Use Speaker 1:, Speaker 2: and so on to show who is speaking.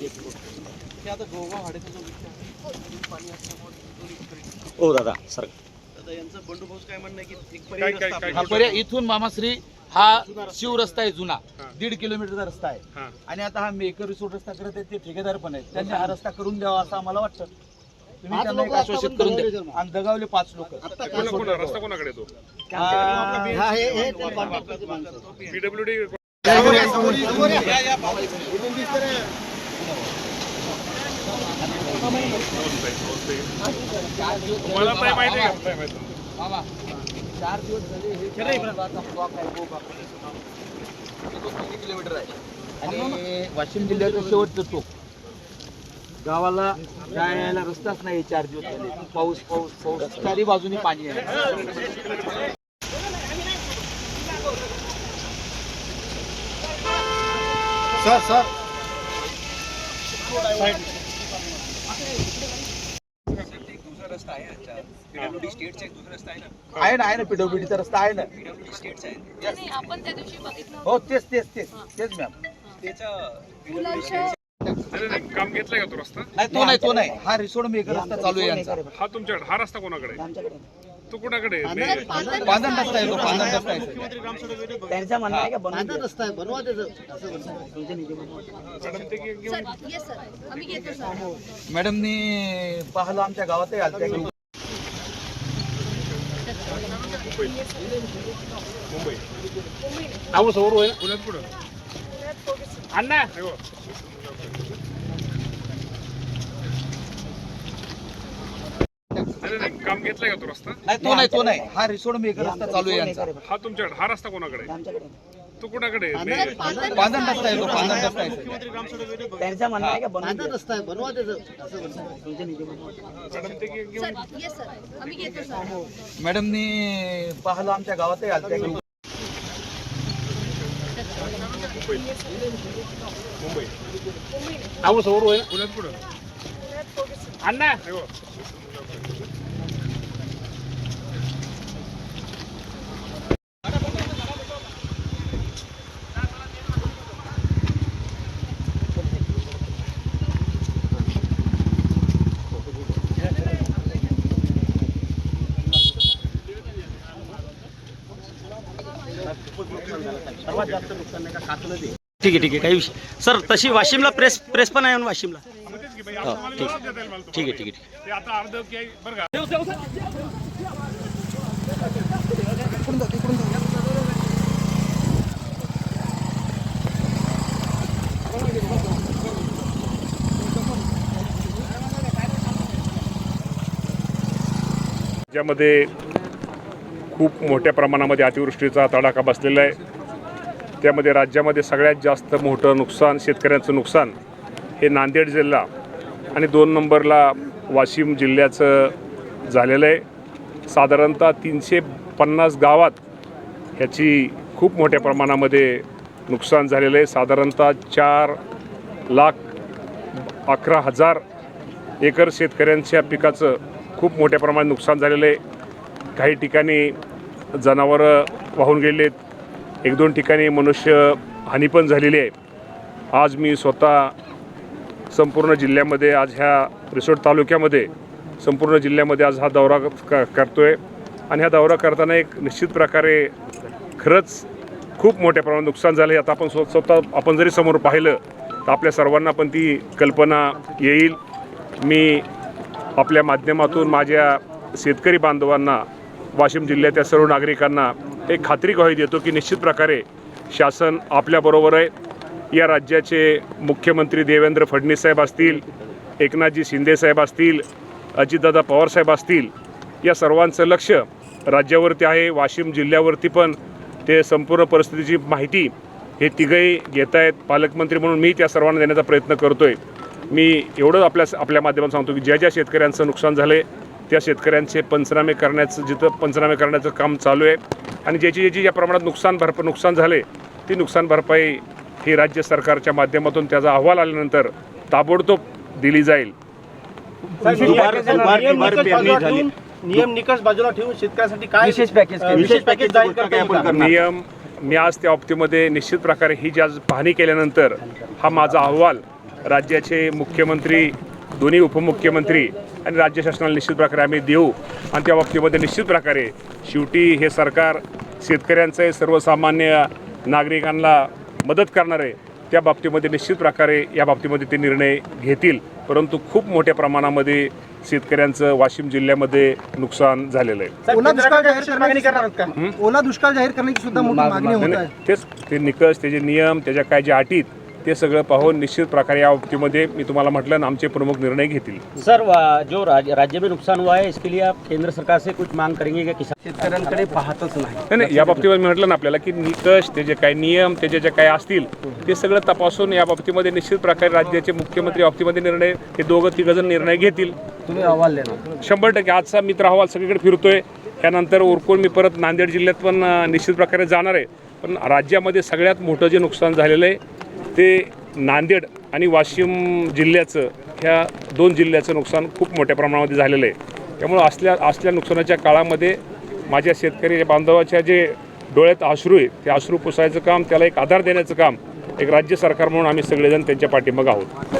Speaker 1: हे आहे
Speaker 2: दादा सर.
Speaker 1: आहे
Speaker 3: हा पर्याय इथून मामाश्री हा शिव रस्ता आहे जुना. दीड किलोमीटरचा रस्ता आहे.
Speaker 4: हा.
Speaker 3: आणि आता हा मेकर रिसोर्ट रस्ता करत आहेत ते ठेकेदार पण आहेत. त्यांनी हा रस्ता करून द्यावा असं आम्हाला वाटतं. तुम्ही त्यांना एक आश्वासित करून द्या. आणि दगावले पाच लोक.
Speaker 4: कोणा कोणा रस्ता कोणाकडे येतो पीडब्ल्यूडी. तुम्हाला काय माहिती आहे का काय माहिती?
Speaker 3: मामा चार दिवस झाले हे गावाचा ब्लॉक आहे तो बापू. तो किती किलोमीटर आहे आणि वाशिम जिल्ह्याचं शेवटचं टोक गावाला जायला रस्ताच नाही चार दिवस झाले पाऊस पाऊस पाऊस चारी बाजूनी पाणी आहे
Speaker 1: सर सर
Speaker 3: आहे ना. आहे ना पीडब्ल्यूडीचा रस्ता आहे ना.
Speaker 5: नाही आपण त्या दिवशी बघितलं
Speaker 3: हो तेच तेच तेच. तेच मॅम
Speaker 4: नाही, नाही, काम घेतलंय का तो रस्ता?
Speaker 3: नाही तो नाही तो नाही. हा रिसोड मेकर रस्ता चालू आहे यांचा.
Speaker 4: हा तुमच्याकडे. हा रस्ता कोणाकडे? आहे? तो कोणाकडे
Speaker 3: पांधन रस्ता आहे. तो पांधन रस्ता आहे.
Speaker 6: त्यांचं म्हणणं आहे का बनवून
Speaker 1: रस्ता आहे बनवा त्याचं.
Speaker 4: मॅडम ते घे- घेऊन
Speaker 5: सर येस सर आम्ही घेतो सर
Speaker 3: मॅडमनी पाहिलं आमच्या गावातही
Speaker 4: मुंबई. आऊ समोर होय. पुण्यात पुढं अण्णा हे बघ. नाही, नाही, काम घेतलंय का तो रस्ता?
Speaker 3: नाही तो नाही तो नाही. हा रिसोड मेकर रस्ता चालू आहे यांचा.
Speaker 4: हा तुमच्याकडे हा रस्ता कोणाकडे? आहे? तो कोणाकडे? आहे? नाही,
Speaker 3: पांधन रस्ता आहे तो पांधन रस्ता आहे.
Speaker 6: त्यांचं म्हणणं आहे का बनवून
Speaker 1: रस्ता आहे बनवा त्याचं.
Speaker 4: मॅडम ते घे- घेऊन
Speaker 5: सर येस सर आम्ही घेतो सर
Speaker 3: मॅडमनी पाहिलं आमच्या गावातही की
Speaker 4: मुंबई. आऊ समोर हे.
Speaker 2: ठीक आहे ठीक आहे काही विषय सर तशी वाशिमला प्रेस प्रेस पण आहे ना वाशिमला. ठीक. आहे. ठीक आहे
Speaker 4: ते आता अर्ध की आहे, बरं का? ज्यामध्ये खूप मोठ्या प्रमाणामध्ये अतिवृष्टीचा तडाखा बसलेला आहे. त्यामध्ये राज्यामध्ये सगळ्यात जास्त मोठं नुकसान शेतकऱ्यांचं नुकसान हे नांदेड जिल्हा आणि दोन नंबरला वाशिम जिल्ह्याचं झालेलं आहे. साधारणतः तीनशे पन्नास गावात ह्याची खूप मोठ्या प्रमाणामध्ये नुकसान झालेलं आहे. साधारणतः चार लाख अकरा हजार एकर शेतकऱ्यांच्या पिकाचं खूप मोठ्या प्रमाणात नुकसान झालेलं आहे. काही ठिकाणी जनावरं वाहून गेले आहेत एक दोन ठिकाणी मनुष्य हानी पण झालेली आहे. आज मी स्वतः संपूर्ण जिल्ह्यामध्ये आज ह्या रिसोड तालुक्यामध्ये संपूर्ण जिल्ह्यामध्ये आज हा दौरा क करतो आहे आणि हा दौरा करताना एक निश्चित प्रकारे खरंच खूप मोठ्या प्रमाणात नुकसान झालं आहे आता आपण स्व स्वतः आपण जरी समोर पाहिलं तर आपल्या सर्वांना पण ती कल्पना येईल. मी आपल्या माध्यमातून माझ्या शेतकरी बांधवांना वाशिम जिल्ह्याच्या सर्व नागरिकांना एक खात्री ग्वाही देतो की निश्चित प्रकारे शासन आपल्याबरोबर आहे. या राज्याचे मुख्यमंत्री देवेंद्र फडणवीस साहेब असतील एकनाथजी शिंदेसाहेब असतील अजितदादा पवारसाहेब असतील या सर्वांचं लक्ष राज्यावरती आहे वाशिम जिल्ह्यावरती पण ते संपूर्ण परिस्थितीची माहिती हे तिघही घेत आहेत. पालकमंत्री म्हणून मी त्या सर्वांना देण्याचा प्रयत्न करतो आहे मी एवढंच आपल्या आपल्या माध्यमात सांगतो की ज्या ज्या शेतकऱ्यांचं नुकसान झालं आहे त्या शेतकऱ्यांचे पंचनामे करण्याचं जिथं पंचनामे करण्याचं काम चालू आहे. आणि ज्याची ज्याची ज्या प्रमाणात नुकसान भरप नुकसान झाले ती नुकसान भरपाई ही राज्य सरकारच्या माध्यमातून त्याचा अहवाल आल्यानंतर ताबडतोब दिली जाईल.
Speaker 1: नियम निकष बाजूला ठेवून शेतकऱ्यासाठी काय
Speaker 6: विशेष पॅकेज
Speaker 1: विशेष पॅकेज?
Speaker 4: नियम मी आज त्या बाबतीमध्ये निश्चित प्रकारे ही जी आज पाहणी केल्यानंतर हा माझा अहवाल राज्याचे मुख्यमंत्री दोन्ही उपमुख्यमंत्री आणि राज्य शासनाला निश्चित प्रकारे आम्ही देऊ. आणि त्या बाबतीमध्ये निश्चित प्रकारे शेवटी हे सरकार शेतकऱ्यांचं सर्वसामान्य नागरिकांना मदत करणार आहे त्या बाबतीमध्ये निश्चित प्रकारे या बाबतीमध्ये ते निर्णय घेतील. परंतु खूप मोठ्या प्रमाणामध्ये शेतकऱ्यांचं वाशिम जिल्ह्यामध्ये नुकसान झालेलं आहे.
Speaker 1: ओला दुष्काळ जाहीर करण्याची करणार का? ओला दुष्काळ जाहीर करण्याची सुद्धा मोठी मागणी
Speaker 4: तेच ते निकष त्याचे नियम त्याच्या काय जे अटीत ते सगळं पाहून निश्चित प्रकारे या बाबतीमध्ये मी तुम्हाला म्हटलं ना आमचे प्रमुख निर्णय घेतील.
Speaker 2: सर जो राज, राज्य में नुकसान हुआ है इसके लिए आप केंद्र सरकार से कुछ मांग करेंगे क्या किसान?
Speaker 1: शेतकऱ्यांकडे पाहतच नाही.
Speaker 4: नाही नाही या बाबतीमध्ये मी म्हटलं ना आपल्याला की निकष त्याचे काय नियम त्याचे जे काय असतील ते सगळं तपासून या बाबतीमध्ये निश्चित प्रकारे राज्याचे मुख्यमंत्री या बाबतीमध्ये निर्णय हे दोघं तिघजण निर्णय घेतील.
Speaker 1: तुम्ही अहवाल देणार
Speaker 4: शंभर टक्के आजचा मित्र अहवाल सगळीकडे फिरतोय. त्यानंतर उरकून मी परत नांदेड जिल्ह्यात पण निश्चित प्रकारे जाणार आहे. पण राज्यामध्ये सगळ्यात मोठं जे नुकसान झालेलं आहे ते नांदेड आणि वाशिम जिल्ह्याचं ह्या दोन जिल्ह्याचं नुकसान खूप मोठ्या प्रमाणामध्ये झालेलं आहे. त्यामुळं असल्या असल्या नुकसानाच्या काळामध्ये माझ्या शेतकरी बांधवाच्या जे डोळ्यात अश्रू आहे ते अश्रू पुसायचं काम त्याला एक आधार देण्याचं काम एक राज्य सरकार म्हणून आम्ही सगळेजण त्यांच्या पाठीमागं आहोत.